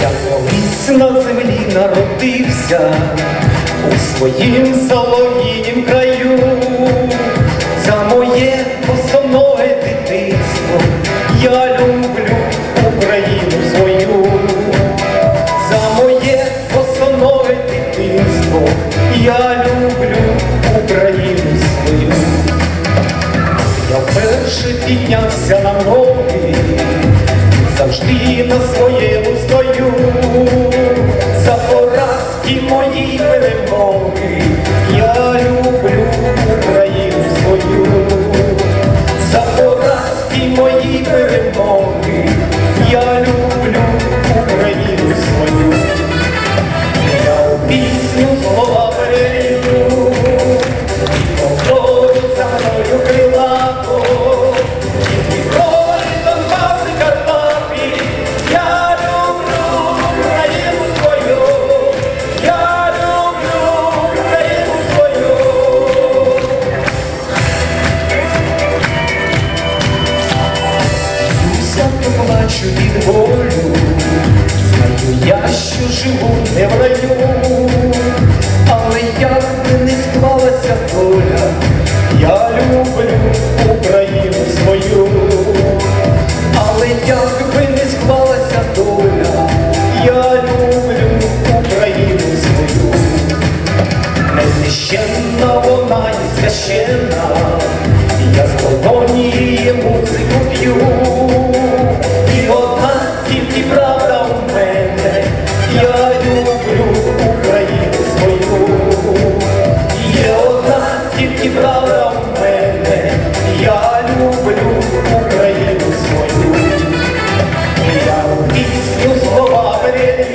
Я колись на землі народився у своїм солов'їнім краю, за моє посоноге дитинство я люблю. Завжди на своєму стою, за поразки мої перемоги, я люблю Україну свою, за поразки мої перемоги, я люблю Плачу від болю, знаю я, що живу не в раю, але як би не склалася доля, я люблю Україну свою, але як би не склалася доля, я люблю Україну свою. Незнищенна вона і священна, я з колонії музику п'ю, втала в мене, я люблю Україну свою, я пісню слова перед.